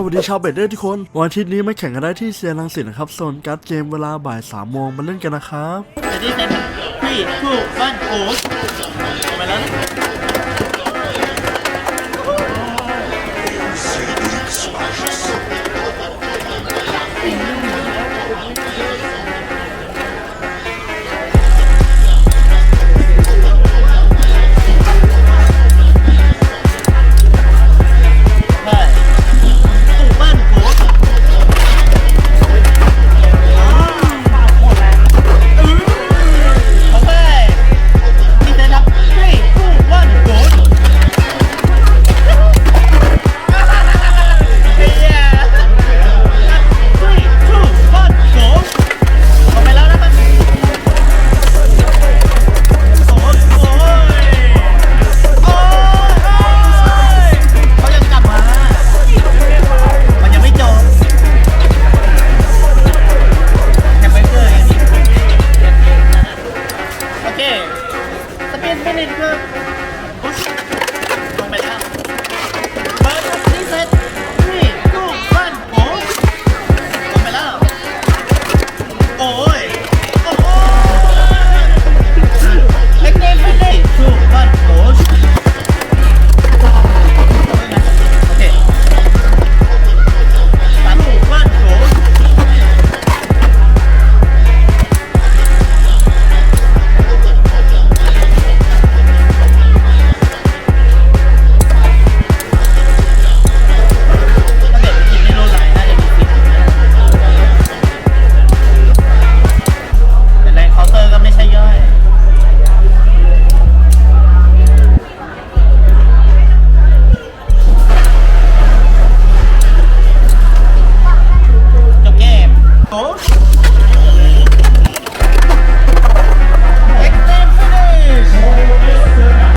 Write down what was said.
สวัสดีชาวเบดเดอร์ทุกคน วันอาทิตย์นี้มาแข่งกันได้ที่เซียรังสิตนะครับโซนการ์ดเกมเวลาบ่ายสามโมงมาเล่นกันนะครับ แต่ที่เป็นพี่คู่บ้านโอ้ไปแล้วนะ สปีด 哦